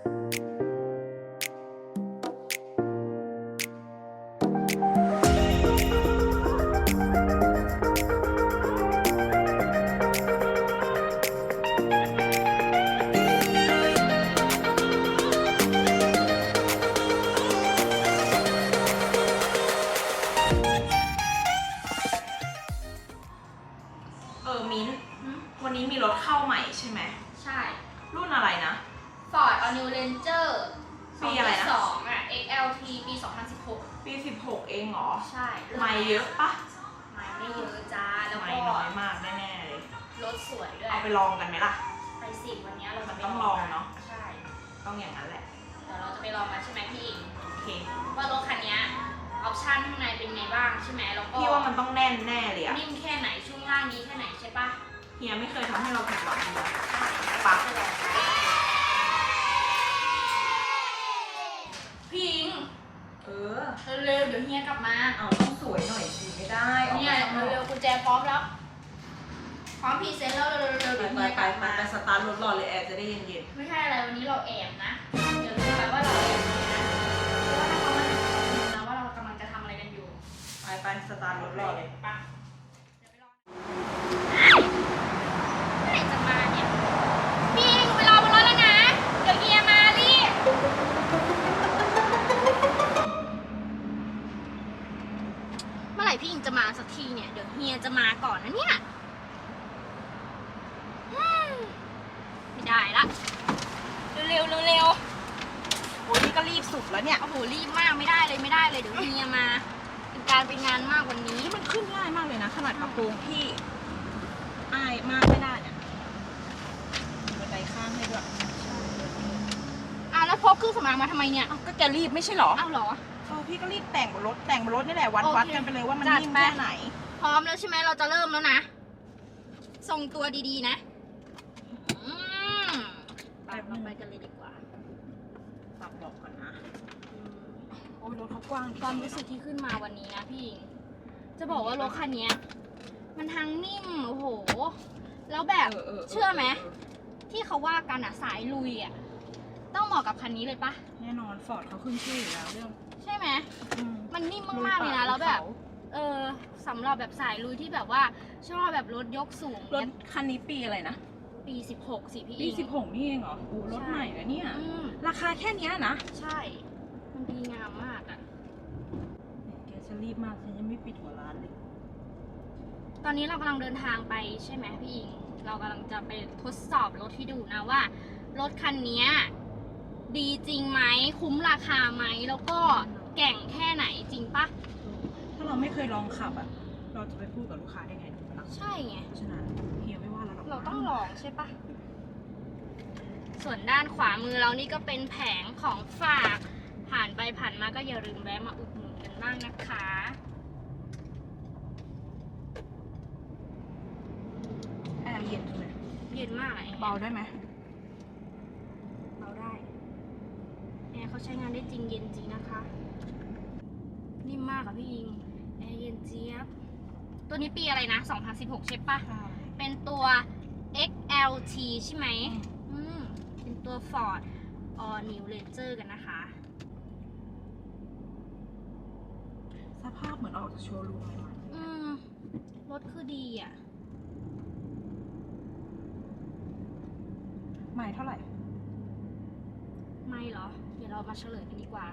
เออมิ้น วันนี้มีรถเข้าใหม่ใช่ไหม ใช่ รุ่นอะไรนะ Ford All New Ranger ปีอะไรนะ2อะ XLT ปี 2016 ปี16เองเหรอ ใช่ไม่เยอะปะไม่ไม่เยอะจ้า แล้วไม่ก็น้อยมากแน่ๆเลย รถสวยด้วย เอาไปลองกันไหมล่ะ ไปสิวันนี้เราจะไปมันต้องลองเนอะ ใช่ ต้องอย่างนั้นแหละ เดี๋ยวเราจะไปลองกันใช่ไหมพี่อิงโอเค ว่ารถคันเนี้ยออปชั่นข้างในเป็นไงบ้างใช่ไหมแล้วก็พี่ว่ามันต้องแน่นแน่เลยอะนิ่มแค่ไหนช่วงล่างดีแค่ไหนใช่ปะเฮียไม่เคยทำให้เราผิดหวังเลย ใช่ ปะ ไปลองกันพี่อิง เออ เร็วๆเดี๋ ยวเฮียกลับมา เอาต้องสวยหน่อยสิไม่ได้ออกเนี่ยมาข้างนอกเร็วๆกุญแจพร้อมแล้ว พร้อมพรีเซนต์แล้วเร็วๆเดี๋ยวไปเฮียไปกลับไปมาไปสตาร์ทรถรอเลยแอร์จะได้เย็นไม่ใช่อะไรวันนี้เราแอบนะเดี๋ยวรู้ไปว่าเราแอบนะเพราะว่าถ้าเขามาเห็นเรารู้นะว่าเรากำลังจะทำอะไรกันอยู่ ๆไปไปสตาร์ทรถรอเลยปะเดี๋ยวไปรอเมื่อไหร่จะมาเนี่ยพี่อิงไปรอบนรถแล้วนะ เดี๋ยวเฮียมารีบเมื่อไหร่พี่อิงจะมาสักทีเนี่ย เดี๋ยวเฮียจะมาก่อนนะเนี่ยอืมไม่ได้ละ เร็วๆเร็วๆ โอ้ยนี่ก็รีบสุดแล้วเนี่ย โอ้โหรีบมากไม่ได้เลยไม่ได้เลยเดี๋ยวเฮียมา เป็นการเป็นงานมากวันนี้ นี่มันขึ้นง่ายมากเลยนะ ขนาดกระโปรงพี่ อายมากไม่ได้เนี่ยมีบันไดข้างให้ด้วยอะแล้วพกเครื่องสำอางมาทำไมเนี่ยเอ้าก็แกรีบไม่ใช่เหรอ อ้าวเหรอ เออพี่ก็รีบแต่งบนรถแต่งบนรถนี่แหละวัดโอเควัดกันไปเลยว่ามันจัดนิ่มไป แค่ไหน พร้อมแล้วใช่ไหมเราจะเริ่มแล้วนะ ทรงตัวดีๆนะอืมไปเราไปกันเลยดีกว่า ปรับบอกก่อนนะโอ้ยรถเขากว้างความรู้สึกที่ขึ้นมาวันนี้นะพี่หญิงจะบอกว่ารถคันเนี้ย มันทั้งนิ่มโอ้โห แล้วแบบเชื่อไหมที่เขาว่ากันอะสายลุยอะต้องเหมาะกับคันนี้เลยปะแน่นอนฟอร์ดเขาขึ้นชื่ออยู่แล้วเรื่องใช่ไหมอืมมันนิ่มมากๆเลยนะแล้วแบบ เออสำหรับแบบสายลุยที่แบบว่าชอบแบบรถยกสูงรถเนี่ยคันนี้ปีอะไรนะปี 16สิพี่ปีอิงสิบหกนี่เองเหรอโอ้รถใช่ใหม่เลยเนี่ย อืมราคาแค่เนี้ยนะใช่ มันดีงามมากอะแกจะรีบมากฉันยังไม่ปิดหัวร้านเลย ตอนนี้เรากำลังเดินทางไปใช่ไหมพี่อิง เรากำลังจะไปทดสอบรถที่ดูนะว่า รถคันเนี้ยดีจริงไหมคุ้มราคาไหมแล้วก็แก่งแค่ไหนจริงปะถ้าเราไม่เคยลองขับอะ เราจะไปพูดกับลูกค้าได้ไงถูกไหมล่ะใช่ไงเพราะฉะนั้นเฮียไม่ว่าเราหรอกเราต้องลองใช่ปะส่วนด้านขวามือเรานี่ก็เป็นแผงของฝาก ผ่านไปผ่านมาก็อย่าลืมแวะมาอุดหนุนกันบ้างนะคะ แอร์เย็นใช่ไหม เย็นมากอะเบาได้ไหมเบาได้แอร์เขาใช้งานได้จริงเย็นจริงนะคะ นิ่มมากอะพี่ยิงแอร์เย็นเจี๊ยบ ตัวนี้ปีอะไรนะ 2016 ใช่ปะเป็นตัว XLT ใช่ไหมอืมเป็นตัว Ford All New Ranger กันนะคะ สภาพเหมือนออกจากโชว์รูมใหม่อืมรถคือดีอะ ๆใหม่เท่าไหร่ ไม่เหรอ เดี๋ยวเรามาเฉลยกันดีกว่า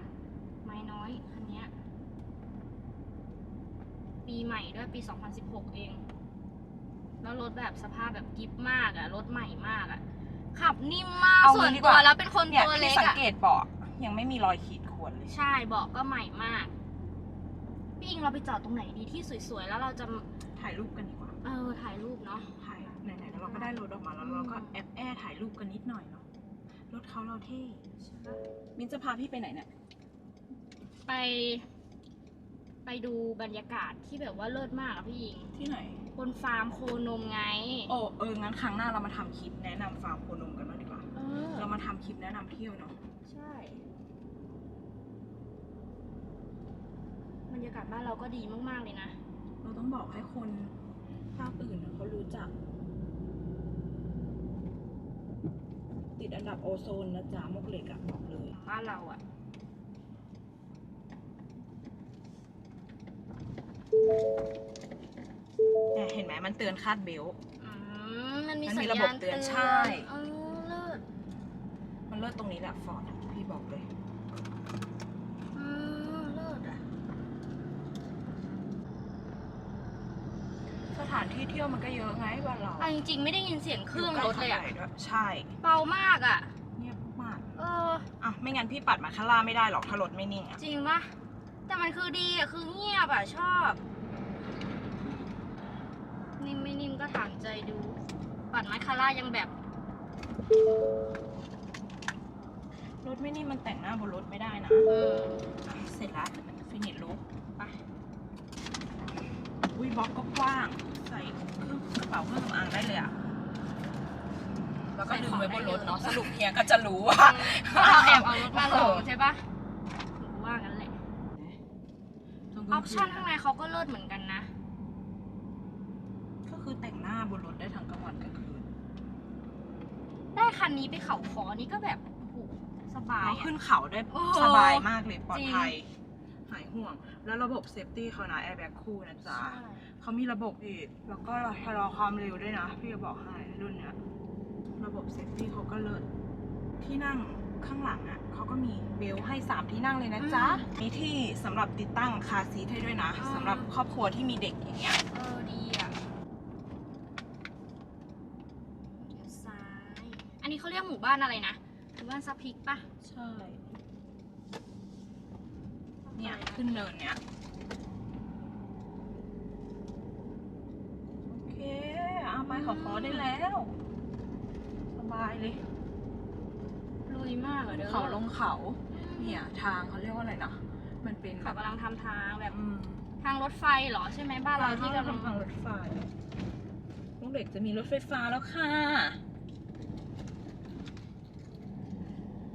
ไม่น้อยคันเนี้ย ปีใหม่ด้วยปี 2016 เอง แล้วรถแบบสภาพแบบกิฟมากอะรถใหม่มากอะขับนิ่มมากเอาส่วนงี้ดีกตัวว่าแล้วเป็นคนเนี่ยตัวเล็พี่กสังอะเกตเบาะยังไม่มีรอยขีดข่วนเลย ใช่เบอกก็ใหม่มาก พี่อิงเราไปจอดตรงไหนดีที่สวยๆ แล้วเราจะ ถ่ายรูปกันดีกว่า เออถ่ายรูปเนาะ เราก็ได้รถออกมาแล้วเราก็แอบแอร์ถ่ายรูปกันนิดหน่อยเนาะรถเขาเราเท่มินจะพาพี่ไปไหนเนี่ยไป ไปดูบรรยากาศที่แบบว่าเลิศมากอะพี่อิงที่ไหน บนฟาร์มโคนมไง โอ้เอองั้นครั้งหน้าเรามาทำคลิปแนะนำฟาร์มโคนมกันบ้างดีกว่า เออ เรามาทำคลิปแนะนำเที่ยวเนาะใช่ บรรยากาศบ้านเราก็ดีมากๆเลยนะ เราต้องบอกให้คนภาคอื่นน่ะเขารู้จัก ติดติดอันดับโอโซนนะจ๊ะมวกเหล็กอะบอกเลยบ้านเราอะเนี่ยเห็นไหมมันเตือนคาดเบลต์ อืมมันมีมันสัมีญระบบญาณเตืเตืออนนใช่เออเลิศมันเลิศตรงนี้แหละฟอร์ดพี่บอกเลย อืมเลิศอะ ส ถานที่เที่ยวมันก็เยอะไงบ้านเราเอาจริงๆไม่ได้ยินเสียงเครื่องรถเลยอะใกด้วยใช่เบามากอะเงียบมากเออ อะไม่งั้นพี่ปัดมาข้างล่างไม่ได้หรอกถ้ารถไม่นิ่งอะจริงปะแต่มันคือดีอะคือเงียบอะชอบ นิ่มไม่นิ่มก็ถามใจดู ปัดไมคคาร่ายังแบบ รถไม่นิ่งมันแต่งหน้าบนรถไม่ได้นะเออ อะเสร็จละฟินิชลุกไปอุ้ยบล็อกก็กว้างใส่เครื่องกระเป๋าเครื่องสำอางได้เลยอะแล้วก็ดึงไว้บนรถเนาะสรุปเฮียก็จะรู้ว่าเราแอบเอารถมาลงใช่ปะหนูว่างั้นแหละตรงออปชั่นข้างในเขาก็เลิศเหมือนกันนะ ก็คือแต่งหน้าบนรถได้ทั้งกลางวันกลางคืน ได้คันนี้ไปเขาคอนี่ก็แบบโอ้โหสบายเราอะขึ้นเขาได้โอ้สบายมากเลยปลอดจริงภัย หายห่วง แล้วระบบเซฟตี้เขานะแอร์แบ็กคู่นะจ๊ะใช่ เขามีระบบอีกแล้วก็ชะลอความเร็วด้วยนะ พี่จะบอกให้รุ่นเนี้ยระบบเซฟตี้เขาก็เลิศที่นั่งข้างหลังอะเขาก็มีเบลต์ให้ 3 ที่นั่งเลยนะจ๊ะ มีที่สำหรับติดตั้งคาร์ซีทให้ด้วยนะสำหรับครอบครัวที่มีเด็กอย่างเงี้ยเออดีอะเดี๋ยวซ้าย อันนี้เขาเรียกหมู่บ้านอะไรนะ หมู่บ้านซับพริกปะใช่เนี่ยขึ้นเนินเนี้ย โอเค เอาไปขอขอได้แล้ว สบายเลย ลุยมากอะเด้อเขาลงเขา เนี่ย ทางเขาเรียกว่าอะไรนะมันเป็นแบเขาบกำลังทำทางแบบ อืมทางรถไฟเหรอใช่ไหมบ้านเราที่กำลังทางรถไฟลูกเด็กจะมีรถไฟฟ้าแล้วค่ะ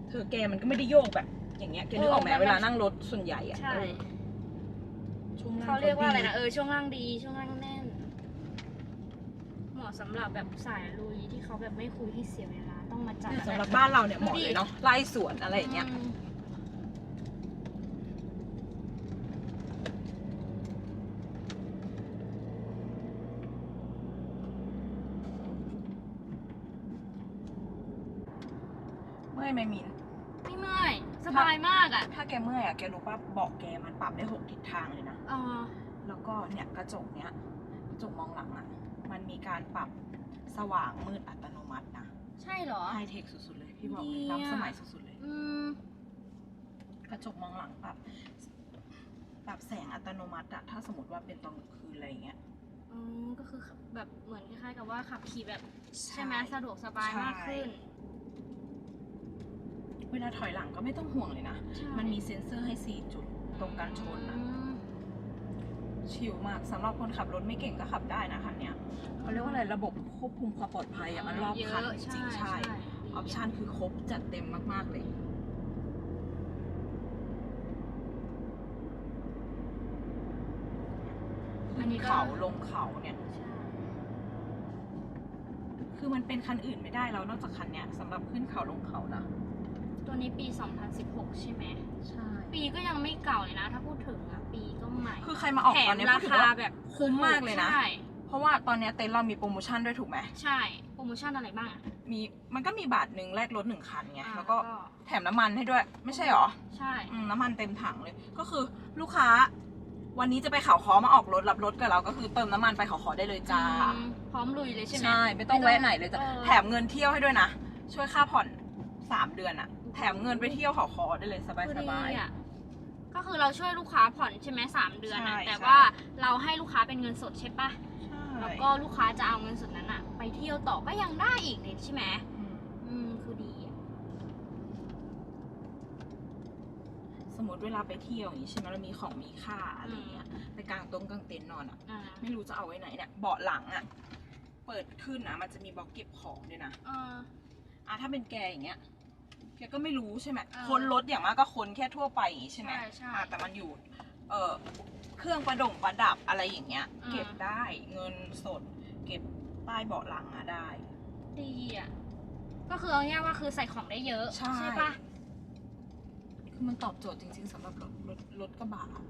เธอแกมันก็ไม่ได้โยกแบบ อย่างเงี้ยแกนึกออกไหมเวลานั่งรถส่วนใหญ่อะใช่ เออช่วงล่งเขาเรียกว่าอะไรนะดีเออช่วงล่างดีช่วงล่างแน่นเหมาะสำหรับแบบสายลุยที่เขาแบบไม่คุยให้เสียเวลาต้องมาจัดเนี่ยสำหรับบ้านเราเนี่ยเหมาะดูดิเลยเนาะไล่สวนอะไรอย่างเงี้ย มเมื่อยไหมมิน ไม่เมื่อย สบายมากอะถ้าแกเมื่อยอะแกรู้ป่ะเบอกแกมันปรับได้หกทิศทางเลยนะ เออแล้วก็เนี่ยกระจกเนี้ยกระจกมองหลังอะ มันมีการปรับสว่างมืดอัตโนมัตินะใช่เหรอ ไฮเทคสุดๆเลย พี่บอกดีเลยอะล้ำสมัยสุดๆเลย อืม กระจกมองหลังปรับปรับแสงอัตโนมัติอะถ้าสมมติว่าเป็นตอนกลางคืนอะไรอย่างเงี้ย อืมก็คือแบบเหมือนคล้ายๆกับว่าขับขี่แบบใช่ไหมสะดวกสบายใช่มากขึ้นเวลาถอยหลังก็ไม่ต้องห่วงเลยนะ ใช่มันมีเซ็นเซอร์ให้ 4 จุดตรงกันชนนะอืม ชิลมากสำหรับคนขับรถไม่เก่งก็ขับได้นะคันเนี้ยเขาเรียกว่าอะไรระบบควบคุมความปลอดภัยอะมันรอบคันเยอะจริงๆใช่ดีออปชันคือครบจัดเต็มมาก ๆ เลยอันนี้ก็เขาลงเขาเนี่ยใช่คือมันเป็นคันอื่นไม่ได้แล้วนอกจากคันเนี้ยสำหรับขึ้นเขาลงเขานะ ตัวนี้ปี 2016 ใช่ไหม ใช่ ปีก็ยังไม่เก่าเลยนะ ถ้าพูดถึงอะปีก็ใหม่คือใครมาออกแถตอมนเนี้ยราพูดถึงคาว่าแบบคุ้มมากเลยนะ ใช่เพราะว่าตอนเนี้ยเต็นท์เรามีโปรโมชั่นด้วยถูกไหม ใช่โปรโมชั่นอะไรบ้างอะมีมันก็มีบาทหนึ่งแลกรถหนึ่งคันไง อ่าแล้วก็แถมน้ำมันให้ด้วย ไม่ใช่หรอใช่ อืมน้ำมันเต็มถังเลย ก็คือลูกค้า วันนี้จะไปเขาคอมาออกรถรับรถกับเรา ก็คือเติมน้ำมันไปเขาคอได้เลยจ้า อืมพร้อมลุยเลยใช่ไหมใช่ไม่ต้องแวะไหนเลยจ้ะออ แถมเงินเที่ยวให้ด้วยนะ ช่วยค่าผ่อนสามเดือนอะ แถมเงินไปเที่ยวเขาคอได้เลยสบายคือสดีบาย อะก็คือเราช่วยลูกค้าผ่อนใช่ไหมสามเดือนอะใช่แต่ใช่ ว่าเราให้ลูกค้าเป็นเงินสดใช่ปะใช่แล้วก็ลูกค้าจะเอาเงินสดนั้นอะไปเที่ยวต่อก็ยังได้อีกเลยใช่ไหมอืมอืมคือดีอะสมมติเวลาไปเที่ยวอย่างนี้ใช่ไหมเรามีของมีค่าอะไรเงี้ยไปกางตรงกางเต็นท์นอนอะ อ่าไม่รู้จะเอาไว้ไหนเนี่ยเบาะหลังอะเปิดขึ้นนะมันจะมีบล็อกเก็บของด้วยนะเอออะถ้าเป็นแกอย่างเงี้ย แกก็ไม่รู้ใช่ไหมเออคนรถอย่างมากก็คนแค่ทั่วไปอย่างงี้ใช่ไหมใช่ใช่อะแต่มันอยู่ เอ่อเครื่องประดงประดับอะไรอย่างเงี้ย อืม เก็บได้เงินสด เก็บใต้เบาะหลังอะได้ ดีอะ ก็คือเอาง่ายๆว่าคือใส่ของได้เยอะใช่ ปะคือมันตอบโจทย์จริงๆสำหรับรถรถรถกระบะอะ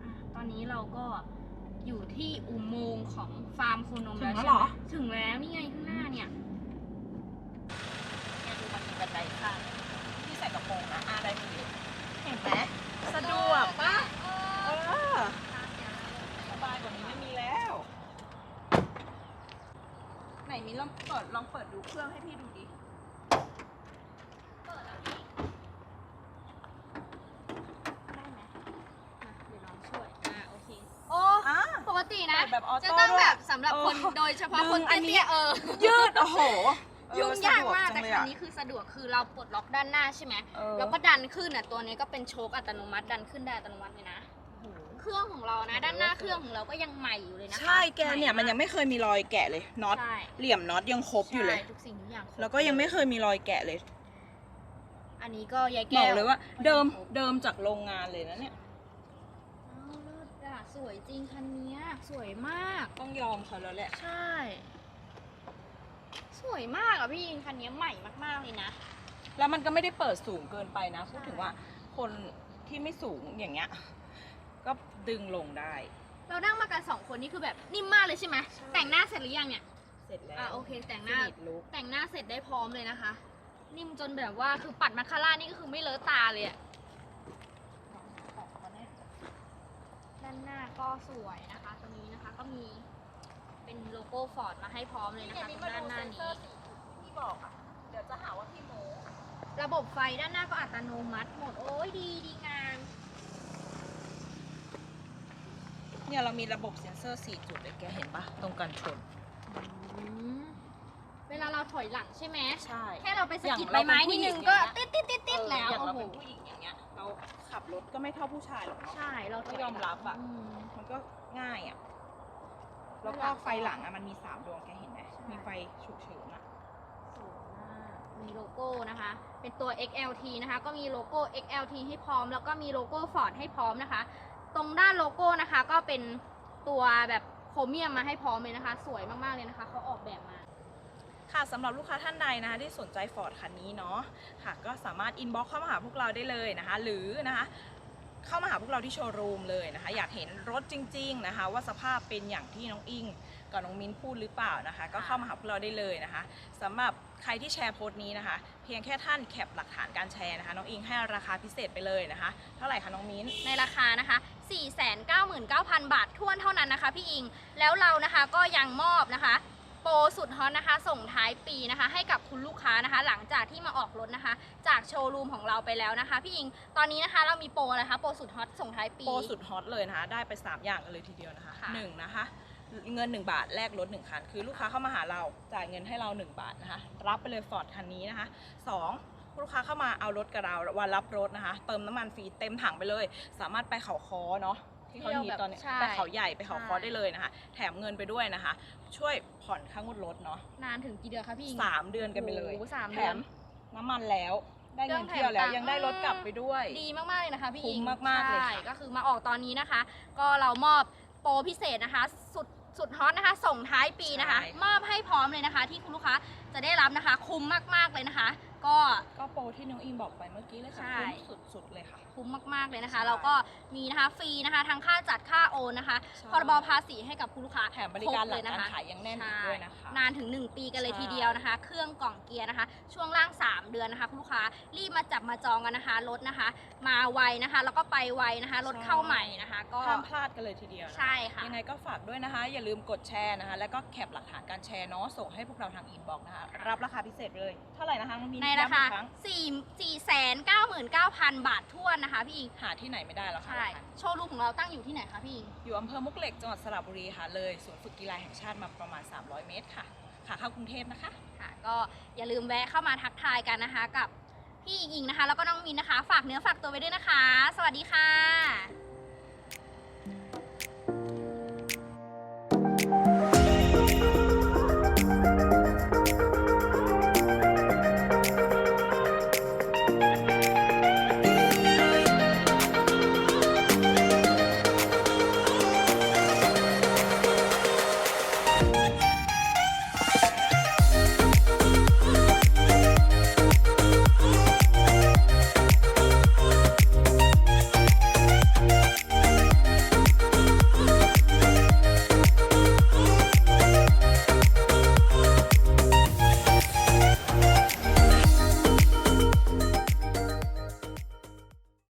อะ ตอนนี้เราก็อยู่ที่อุโมงค์ของฟาร์มโคนมถึแล้วงแล้วใช่เหรไหมอ ถึงแล้วนี่ไงข้างหน้าเนี่ย เนี่ยดูมันมีบันไดข้างที่ใส่กระโปรงนะอาได้ดีเห็นไหมสะดวกปะเออสบายกว่านี้ไม่มีแล้ว ไหนมิ้นลองเปิดลองเปิดดูเครื่องให้พี่ดูดิเปิดแล้วพี่ได้ไหมอะเดี๋ยวน้องช่วยอ่าโอเคโอ้อะ ปกตินะ เปิดแบบออโต้จะต้องด้วยแบบสำหรับคนเออโดยเฉพาะคนดึงอันนี้เตี้ ยๆเออ ยืด โอ้โหเออ ยุ่งยากมากสะดวแต่จังเลยครั้อะงนี้คือสะดวกคือเราปลดล็อกด้านหน้าใช่ไหมเออ แล้วก็ดันขึ้นอะตัวนี้ก็เป็นโชคอัตโนมัติดันขึ้นได้อัตโนมัติเลยนะ เครื่องของเรานะ ด้านหน้าเครื่องของเราก็ยังใหม่อยู่เลยนะคะใช่แกเนี่ยใหมันยังไม่เคยมีรอยแกะเลยน็อตใช่เหลี่ยมน็อตยังครบอยู่เลย ใช่ทุกสิ่งทุกอย่างครบแล้วก็ยังไม่เคยมีรอยแกะเลยอันนี้ก็ยายบแก้อกวเลยว่าเดิมเดิมจากโรงงานเลยนะเนี่ยอ้าวเลิศอะสวยจริงคันเนี้ยสวยมาก ต้องยอมเขาแล้วแหละ ใช่ สวยมากอะพี่ยิงคันนี้ใหม่มากๆเลยนะ แล้วมันก็ไม่ได้เปิดสูงเกินไปนะใช่พูดถึงว่าคนที่ไม่สูงอย่างเงี้ย ก็ดึงลงได้ เรานั่งมากันสองคนนี่คือแบบนิ่มมากเลยใช่ไหมใช่ แต่งหน้าเสร็จหรือยังเนี่ยเสร็จแล้วอะโอเค แต่งหฟิน้านิชลุกแต่งหน้าเสร็จได้พร้อมเลยนะคะ นิ่มจนแบบว่าคือปัดมาคาร่านี่ก็คือไม่เลอะตาเลยอะด้านหน้าก็สวยนะคะ ตรงนี้นะคะก็มี เป็นโลโก้ฟอร์ดมาให้พร้อมเลยนะคะตรงด้านหน้านี้ ที่บอกอะ เดี๋ยวจะหาว่าพี่โมระบบไฟด้านหน้าก็อัตโนมัติหมด โอ้ยดีดีงามเนี่ยเรามีระบบเซ็นเซอร์ 4 จุดเลยแกเห็นปะตรงกันชนเวลาเราถอยหลังใช่ไหม ใช่แค่เราไปสะกิดอย่างใบเราเป็นไม้นิดนึงก็ผู้หญิติงดติดติดติดแล้วอย่างโอ้เราโหเป็นผู้หญิงอย่างเงี้ย เราขับรถก็ไม่เท่าผู้ชายหรอกเนาะใช่ เราถก็ยอมรับอะมมันก็ง่ายอะ แล้วก็ไฟหลังอะมันมีสามดวงแกเห็นไหมใช่มีไฟฉุกเฉินอะสวยมากมีโลโก้นะคะ เป็นตัว XLT นะคะ ก็มีโลโก้ XLT ให้พร้อม แล้วก็มีโลโก้ Ford ให้พร้อมนะคะ ตรงด้านโลโก้นะคะ ก็เป็นตัวแบบโครเมียมมาให้พร้อมเลยนะคะ สวยมาก ๆ เลยนะคะ เขาออกแบบมา ค่ะสำหรับลูกค้าท่านใดนะคะ ที่สนใจฟอร์ดคันนี้เนาะค่ะ ก็สามารถอินบ็อกเข้ามาหาพวกเราได้เลยนะคะ หรือนะคะ เข้ามาหาพวกเราที่โชว์รูมเลยนะคะ อยากเห็นรถจริง ๆนะคะ ว่าสภาพเป็นอย่างที่น้องอิงกับน้องมิ้นพูดหรือเปล่านะคะ ก็เข้ามาหาพวกเราได้เลยนะคะสำหรับใครที่แชร์โพสต์นี้นะคะ เพียงแค่ท่านแคปหลักฐานการแชร์นะคะ น้องอิงให้ราคาพิเศษไปเลยนะคะ เท่าไหร่คะน้องมิ้น ในราคานะคะ 499,000 บาททวนเท่านั้นนะคะ พี่อิง แล้วเรานะคะก็ยังมอบนะคะ ปรสุดฮอตนะคะ ส่งท้ายปีนะคะ ให้กับคุณลูกค้านะคะ หลังจากที่มาออกรถนะคะ จากโชว์รูมของเราไปแล้วนะคะ พี่อิงตอนนี้นะคะเรามีโปรนะคะ โปรสุดฮอตส่งท้ายปี โปรสุดฮอตเลยนะคะ ได้ไป 3 อย่างกันเลยทีเดียวนะคะค่ะ หนึ่งนะคะ เงิน 1 บาทแลกรถ 1 คัน คือลูกค้าเข้ามาหาเราจ่ายเงินให้เรา 1 บาทนะคะ รับไปเลยฟอร์ดคันนี้นะคะ 2. ลูกค้าเข้ามาเอารถกับเราวันรับรถนะคะ เติมน้ำมันฟรีเต็มถังไปเลย สามารถไปเขาคอเนาะ ที่เขาฮีตตอนนี้ใช่ ไปเขาใหญ่ไปเขาคอใช่ได้เลยนะคะ แถมเงินไปด้วยนะคะ ช่วยผ่อนค่างวดรถเนาะนานถึงกี่เดือนคะพี่อิงสามเดือนกันไปเลย โอ้โหสามแถเดือน มน้ำมันแล้วได้เงินเรื่องแถมเที่ยวแล้วตังค์ยังได้รถกลับไปด้วย ดีมากๆเลยนะคะพี่อิงคุ้มมากๆเลยค่ะ ใช่ก็คือมาออกตอนนี้นะคะ ก็เรามอบโปรพิเศษนะคะ สุดสุดฮอตนะคะ ส่งท้ายปีนะคะมอบให้พร้อมเลยนะคะ ที่คุณลูกค้าจะได้รับนะคะ คุ้มมากๆเลยนะคะ ก็ ก็โปรที่น้องอิงบอกไปเมื่อกี้เลยค่ะใช่ คุ้มสุดๆเลยค่ะ คุ้มมากๆเลยนะคะใช่แล้วก็มีนะคะฟรีนะคะทั้งค่าจัดค่าโอนนะคะใช่ พรบภาษีให้กับคุณลูกค้าแถมบริการหลังคเลยการนะคะขายยังแน่นอีกด้วยนะคะ นานถึง 1 ปีกันเลยใช่ ทีเดียวนะคะ เครื่องกล่องเกียร์นะคะ ช่วงล่าง 3 เดือนนะคะคุณลูกค้ารีบมาจับมาจองกันนะคะรถนะคะ มาไวนะคะ แล้วก็ไปไวนะคะรถเข้าใหม่นะคะ ก็ห้ามพลาดกันเลยทีเดียวนะคะ ใช่ค่ะ ยังไงก็ฝากด้วยนะคะ อย่าลืมกดแชร์นะคะ แล้วก็แคปหลักฐานการแชร์เนาะส่งให้พวกเราทางอินบ็อกซ์นะคะ รับราคาพิเศษเลย เท่าไหร่นะคะน้องมินในราคาย้ำอีกครั้ง4 4 9 9 0 0 0 บาททวนนะคะพี่อิง หาที่ไหนไม่ได้แล้วค่ะใช่ โชว์รูมของเราตั้งอยู่ที่ไหนคะพี่อิง อยู่อำเภอมุกเหล็กจังหวัดสระบุรีค่ะ เลยศูนย์ฝึกกีฬาแห่งชาติมาประมาณ 300 เมตรค่ะขาเข้ากรุงเทพนะคะ ค่ะ ก็อย่าลืมแวะเข้ามาทักทายกันนะคะกับพี่อิงนะคะ แล้วก็น้องมินนะคะ ฝากเนื้อฝากตัวไว้ด้วยนะคะ สวัสดีค่ะ